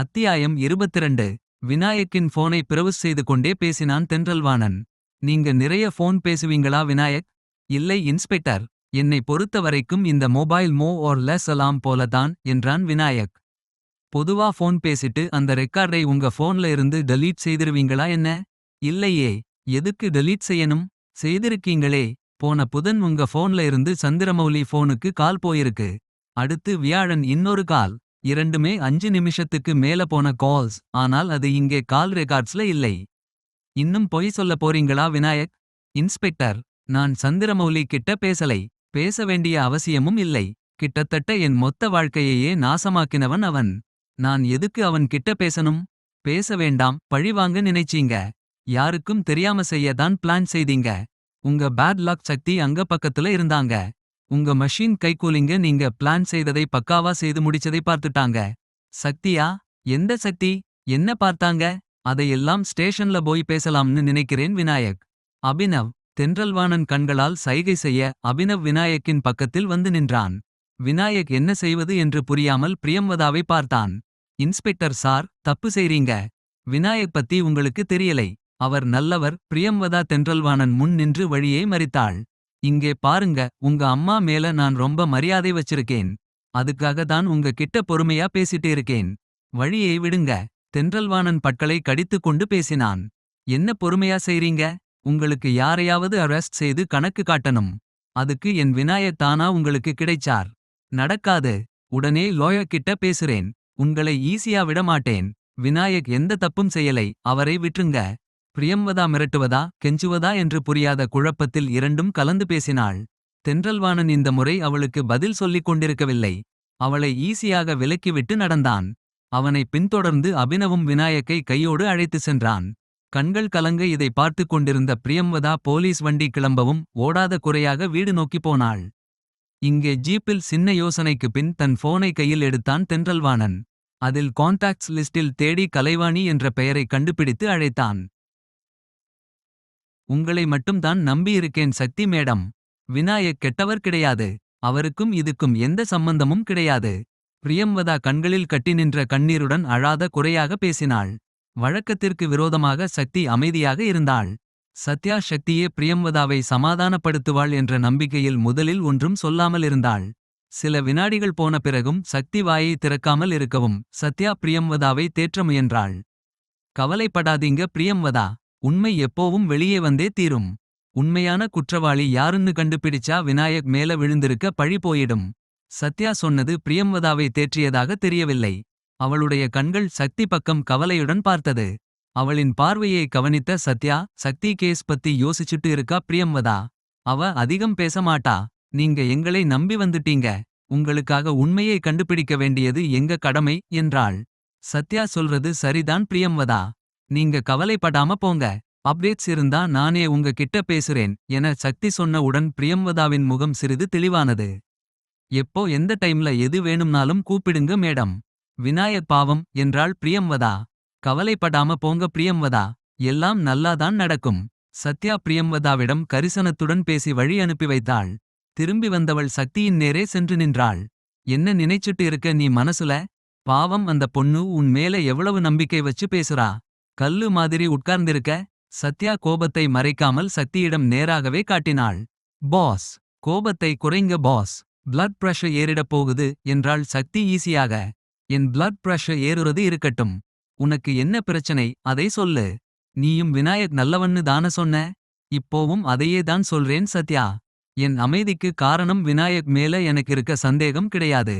அத்தியாயம் 22 விநாயக்கின் போனை பிரவுஸ் செய்து கொண்டே பேசினான் தென்றல்வாணன். நீங்க நிறைய போன் பேசுவீங்களா விநாயக்? இல்லை இன்ஸ்பெக்டர். என்னை பொறுத்த வரைக்கும் இந்த மொபைல் மோ ஓர் லெஸ் அலாம் போல தான் என்றான் விநாயக். பொதுவா போன் பேசிட்டு அந்த ரெக்கார்டை உங்க போன்ல இருந்து டெலீட் செய்திருவீங்களா என்ன? இல்லையே. எதுக்கு டெலீட் செய்யணும்? செய்திருக்கீங்களே. போன புதன் உங்க போன்ல இருந்து சந்திரமௌலி போனுக்கு கால் போயிருக்கு. அடுத்து வியாழன் இன்னொரு கால். இரண்டுமே அஞ்சு நிமிஷத்துக்கு மேல போன கால்ஸ் ஆனால் அது இங்கே கால் ரெக்கார்ட்ஸ்ல இல்லை. இன்னும் பொய் சொல்ல போறீங்களா விநாயக்? இன்ஸ்பெக்டர் நான் சந்திரமௌலி கிட்ட பேசலை. பேச வேண்டிய அவசியமும் இல்லை. கிட்டத்தட்ட என் மொத்த வாழ்க்கையையே நாசமாக்கினவன் அவன். நான் எதுக்கு அவன் கிட்ட பேசணும்? பேச வேண்டாம் பழிவாங்க நினைச்சீங்க. யாருக்கும் தெரியாம செய்ய தான் பிளான் செய்தீங்க. உங்க பேட் லக் சக்தி அங்க பக்கத்துல இருந்தாங்க. உங்க மஷின் கைகூலிங்க நீங்க பிளான் செய்ததை பக்காவா செய்து முடிச்சதை பார்த்துட்டாங்க. சக்தியா? எந்த சக்தி? என்ன பார்த்தாங்க? அதையெல்லாம் ஸ்டேஷன்ல போய் பேசலாம்னு நினைக்கிறேன் விநாயக். அபினவ் தென்றல்வாணன் கண்களால் சைகை செய்ய அபினவ் விநாயக்கின் பக்கத்தில் வந்து நின்றான். விநாயக் என்ன செய்வது என்று புரியாமல் பிரியம்வதாவை பார்த்தான். இன்ஸ்பெக்டர் சார் தப்பு செய்றீங்க. விநாயக் பத்தி உங்களுக்கு தெரியலை. அவர் நல்லவர் பிரியம்வதா தென்றல்வாணன் முன் நின்று வழியை மறித்தாள். இங்கே பாருங்க உங்க அம்மா மேல நான் ரொம்ப மரியாதை வச்சிருக்கேன். அதுக்காக தான் உங்க கிட்ட பொறுமையா பேசிட்டு இருக்கேன். வழியை விடுங்க. தென்றல்வாணன் பட்களை கடித்துக் கொண்டு பேசினான். என்ன பொறுமையா செய்றீங்க? உங்களுக்கு யாரையாவது அரெஸ்ட் செய்து கணக்கு காட்டணும். அதுக்கு என் விநாயக் தானா உங்களுக்கு கிடைச்சார். நடக்காது. உடனே லோயர் கிட்ட பேசுறேன். உங்களை ஈஸியா விட மாட்டேன். விநாயக் எந்த தப்பும் செய்யலை. அவரை விட்டுருங்க. பிரியம்வதா மிரட்டுவதா கெஞ்சுவதா என்று புரியாத குழப்பத்தில் இரண்டும் கலந்து பேசினாள். தென்றல்வாணன் இந்த முறை அவளுக்கு பதில் சொல்லிக் கொண்டிருக்கவில்லை. அவளை ஈஸியாக விலக்கிவிட்டு நடந்தான். அவனை பின்தொடர்ந்து அபினவும் விநாயக்கை கையோடு அழைத்து சென்றான். கண்கள் கலங்க இதை பார்த்து கொண்டிருந்த பிரியம்வதா போலீஸ் வண்டி கிளம்பவும் ஓடாத குறையாக வீடு நோக்கி போனாள். இங்கே ஜீப்பில் சின்ன யோசனைக்கு பின் தன் போனை கையில் எடுத்தான் தென்றல்வாணன். அதில் கான்டாக்ட்ஸ் லிஸ்டில் தேடி கலைவாணி என்ற பெயரை கண்டுபிடித்து அழைத்தான். உங்களை மட்டும்தான் நம்பியிருக்கேன் சக்தி மேடம். விநாயக் கெட்டவர் கிடையாது. அவருக்கும் இதுக்கும் எந்த சம்பந்தமும் கிடையாது. பிரியம்வதா கண்களில் கட்டி நின்ற கண்ணீருடன் அழாத குறையாக பேசினாள். வழக்கத்திற்கு விரோதமாக சக்தி அமைதியாக இருந்தாள். சத்யா சக்தியே பிரியம்வதாவை சமாதானப்படுத்துவாள் என்ற நம்பிக்கையில் முதலில் ஒன்றும் சொல்லாமல் இருந்தாள். சில வினாடிகள் போன பிறகும் சக்தி வாயை திறக்காமல் இருக்கவும் சத்யா பிரியம்வதாவை தேற்ற முயன்றாள். கவலைப்படாதீங்க பிரியம்வதா. உண்மை எப்போவும் வெளியே வந்தே தீரும். உண்மையான குற்றவாளி யாருன்னு கண்டுபிடிச்சா விநாயக் மேல விழுந்திருக்க பழி போயிடும். சத்யா சொன்னது பிரியம்வதாவை தேற்றியதாக தெரியவில்லை. அவளுடைய கண்கள் சக்தி பக்கம் கவலையுடன் பார்த்தது. அவளின் பார்வையை கவனித்த சத்யா சக்தி கேஸ் பத்தி யோசிச்சுட்டு இருக்கா பிரியம்வதா? அவ அதிகம் பேச மாட்டா. நீங்க எங்களை நம்பி வந்துட்டீங்க. உங்களுக்காக உண்மையை கண்டுபிடிக்க வேண்டியது எங்க கடமை? என்றாள். சத்யா சொல்றது சரிதான் பிரியம்வதா? நீங்க கவலைப்படாம போங்க. அப்டேட்ஸ் இருந்தா நானே உங்க கிட்ட பேசுறேன் என சக்தி சொன்னவுடன் பிரியம்வதாவின் முகம் சிறிது தெளிவானது. எப்போ எந்த டைம்ல எது வேணும்னாலும் கூப்பிடுங்க மேடம். விநாயக் பாவம் என்றாள் பிரியம்வதா. கவலைப்படாம போங்க பிரியம்வதா. எல்லாம் நல்லாதான் நடக்கும். சத்யா பிரியம்வதாவிடம் கரிசனத்துடன் பேசி வழி அனுப்பி வைத்தாள். திரும்பி வந்தவள் சக்தியின் நேரே சென்று நின்றாள். என்ன நினைச்சுட்டு இருக்க நீ மனசுல? பாவம் அந்த பொண்ணு உன் மேல எவ்வளவு நம்பிக்கை வச்சு பேசுறா? கல்லு மாதிரி உட்கார்ந்திருக்க சத்யா கோபத்தை மறைக்காமல் சக்தியிடம் நேராகவே காட்டினாள். பாஸ் கோபத்தை குறைங்க பாஸ். பிளட் பிரஷர் ஏறிடப் போகுது என்றாள் சக்தி ஈஸியாக. என் பிளட் பிரஷர் ஏறுறது இருக்கட்டும். உனக்கு என்ன பிரச்சனை? அதை சொல்லு. நீயும் விநாயக் நல்லவன்னு தான சொன்ன? இப்போவும் அதையே தான் சொல்றேன் சத்யா. என் அமைதிக்கு காரணம் விநாயக் மேல எனக்கு இருக்க சந்தேகம் கிடையாது.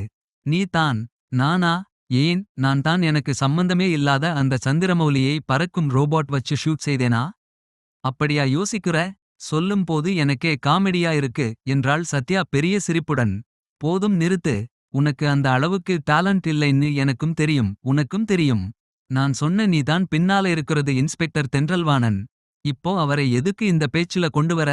நீ தான் நானா? ஏன் நான் தான் எனக்கு சம்பந்தமே இல்லாத அந்த சந்திரமௌலியை பறக்கும் ரோபோட் வச்சு ஷூட் செய்தேனா? அப்படியா யோசிக்கிற? சொல்லும்போது எனக்கே காமெடியா இருக்கு என்றாள் சத்யா பெரிய சிரிப்புடன். போதும் நிறுத்து உனக்கு அந்த அளவுக்கு டேலண்ட் இல்லைன்னு எனக்கும் தெரியும் உனக்கும் தெரியும். நான் சொன்ன நீ தான் பின்னால இருக்கிறது இன்ஸ்பெக்டர் தென்றல்வாணன். இப்போ அவரை எதுக்கு இந்த பேச்சுல கொண்டு வர?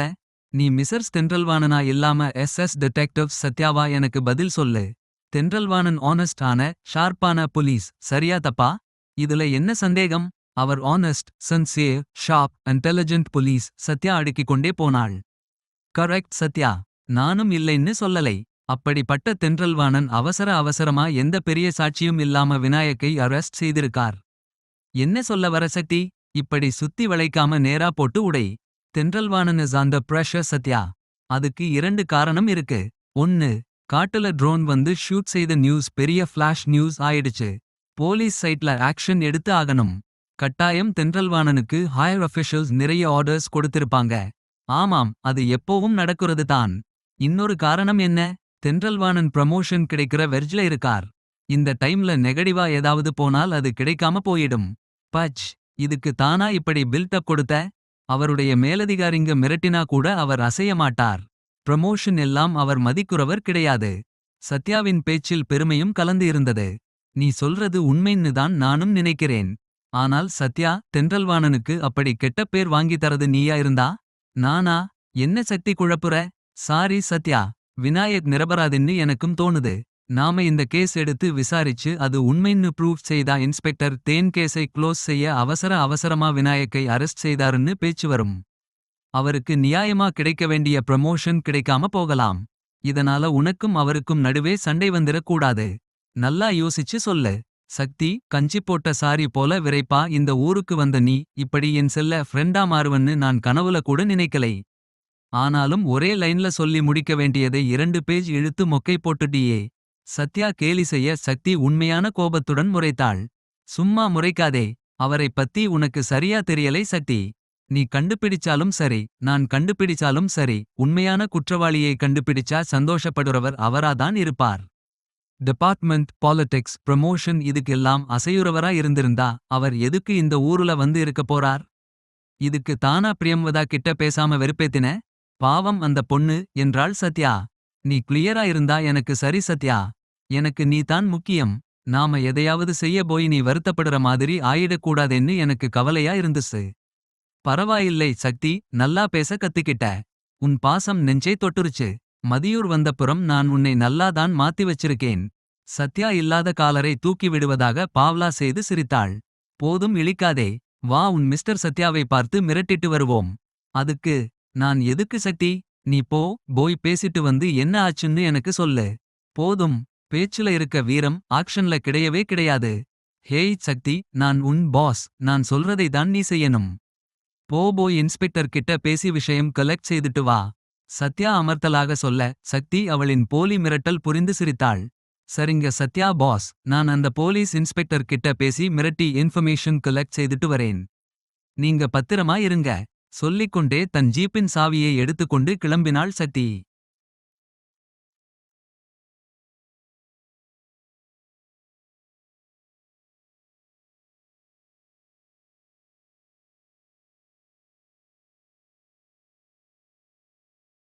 நீ மிசர்ஸ் தென்றல்வாணனா இல்லாம எஸ் எஸ் டிடெக்டிவ் சத்யாவா எனக்கு பதில் சொல்லு. தென்றல்வாணன் ஆனஸ்டான ஆன ஷார்ப்பான புலீஸ் சரியா தப்பா? இதுல என்ன சந்தேகம்? அவர் honest sincere sharp intelligent police Sathya அடுக்கிக் கொண்டே போனாள். கரெக்ட் சத்யா நானும் இல்லைன்னு சொல்லலை. அப்படிப்பட்ட தென்றல்வாணன் அவசர அவசரமா எந்த பெரிய சாட்சியும் இல்லாம விநாயக்கை அரெஸ்ட் செய்திருக்கார். என்ன சொல்ல வர சக்தி? இப்படி சுத்தி வளைக்காம நேரா போட்டு உடை. Thendralvanan is on the pressure Sathya. அதுக்கு இரண்டு காரணம் இருக்கு. ஒன்னு காட்டுல ட்ரோன் வந்து ஷூட் செய்த நியூஸ் பெரிய ஃபிளாஷ் நியூஸ் ஆயிடுச்சு. போலீஸ் சைட்ல ஆக்ஷன் எடுத்து ஆகணும். கட்டாயம் தென்றல்வாணனுக்கு ஹையர் அஃபிஷியல்ஸ் நிறைய ஆர்டர்ஸ் கொடுத்திருப்பாங்க. ஆமாம் அது எப்போவும் நடக்கிறது தான். இன்னொரு காரணம் என்ன? தென்றல்வாணன் ப்ரமோஷன் கிடைக்கிற வெர்ஜ்ல இருக்கார். இந்த டைம்ல நெகடிவா ஏதாவது போனால் அது கிடைக்காம போயிடும். பச் இதுக்கு தானா இப்படி பில்டப் கொடுத்த? அவருடைய மேலதிகாரிங்க மிரட்டினா கூட அவர் அசைய மாட்டார். ப்ரமோஷன் எல்லாம் அவர் மதிக்குறவர் கிடையாது. சத்யாவின் பேச்சில் பெருமையும் கலந்து இருந்தது. நீ சொல்றது உண்மைன்னு தான் நானும் நினைக்கிறேன். ஆனால் சத்யா தென்றல்வாணனுக்கு அப்படி கெட்ட பேர் வாங்கி தரது நீயா இருந்தா? நானா? என்ன சக்தி குழப்புற? சாரி சத்யா. விநாயக் நிரபராதின்னு எனக்கும் தோணுது. நாம இந்த கேஸ் எடுத்து விசாரிச்சு அது உண்மைன்னு ப்ரூவ் செய்தா இன்ஸ்பெக்டர் தேன் கேஸை க்ளோஸ் செய்ய அவசர அவசரமா விநாயக்கை அரெஸ்ட் செய்தாருன்னு பேச்சு வரும். அவருக்கு நியாயமா கிடைக்க வேண்டிய ப்ரமோஷன் கிடைக்காம போகலாம். இதனால உனக்கும் அவருக்கும் நடுவே சண்டை வந்துடக்கூடாது நல்லா யோசிச்சு சொல்லு. சக்தி கஞ்சி போட்ட சாரி போல விரைப்பா இந்த ஊருக்கு வந்த நீ இப்படி என் செல்ல ஃப்ரெண்டா மாறுவன்னு நான் கனவுல கூட நினைக்கலை. ஆனாலும் ஒரே லைன்ல சொல்லி முடிக்க வேண்டியதை இரண்டு பேஜ் இழுத்து மொக்கை போட்டுட்டியே. சத்யா கேலி செய்ய சக்தி உண்மையான கோபத்துடன் முறைத்தாள். சும்மா முறைக்காதே. அவரைப் பத்தி உனக்கு சரியா தெரியலை சக்தி. நீ கண்டுபிடிச்சாலும் சரி நான் கண்டுபிடிச்சாலும் சரி உண்மையான குற்றவாளியை கண்டுபிடிச்சா சந்தோஷப்படுறவர் அவராதான் இருப்பார். டிபார்ட்மெண்ட் பாலிடிக்ஸ் ப்ரமோஷன் இதுக்கெல்லாம் அசையுறவரா இருந்திருந்தா அவர் எதுக்கு இந்த ஊருல வந்து இருக்க போறார்? இதுக்கு தானா பிரியம்வதா கிட்ட பேசாம வெறுப்பேத்தின? பாவம் அந்த பொண்ணு என்றாள் சத்யா. நீ கிளியரா இருந்தா எனக்கு சரி சத்யா. எனக்கு நீ தான் முக்கியம். நாம எதையாவது செய்ய போய் நீ வருத்தப்படுற மாதிரி ஆயிடக்கூடாதேன்னு எனக்கு கவலையா இருந்துச்சு பரவாயில்லை சக்தி. நல்லா பேச கத்துக்கிட்ட. உன் பாசம் நெஞ்சை தொட்டுருச்சு. மதியூர் வந்தப்புறம் நான் உன்னை நல்லாதான் மாத்தி வச்சிருக்கேன். சத்யா இல்லாத காலரை தூக்கி விடுவதாக பாவ்லா செய்து சிரித்தாள். போதும் இழிக்காதே. வா உன் மிஸ்டர் சத்யாவை பார்த்து மிரட்டிட்டு வருவோம். அதுக்கு நான் எதுக்கு சக்தி? நீ போ போய் பேசிட்டு வந்து என்ன ஆச்சுன்னு எனக்கு சொல்லு. போதும். பேச்சுல இருக்க வீரம் ஆக்ஷன்ல கிடையவே கிடையாது. ஹேய் சக்தி. நான் உன் பாஸ். நான் சொல்றதை தான் நீ செய்யணும். போ போய் இன்ஸ்பெக்டர் கிட்ட பேசி விஷயம் கலெக்ட் செய்துட்டு வா. சத்யா அமர்த்தலாக சொல்ல சக்தி அவளின் போலி மிரட்டல் புரிந்து சிரித்தாள். சரிங்க சத்யா பாஸ் நான் அந்த போலீஸ் இன்ஸ்பெக்டர் கிட்ட பேசி மிரட்டி இன்ஃபர்மேஷன் கலெக்ட் செய்துட்டு வரேன். நீங்க பத்திரமா இருங்க. சொல்லிக்கொண்டே தன் ஜீப்பின் சாவியை எடுத்துக்கொண்டு கிளம்பினாள் சக்தி.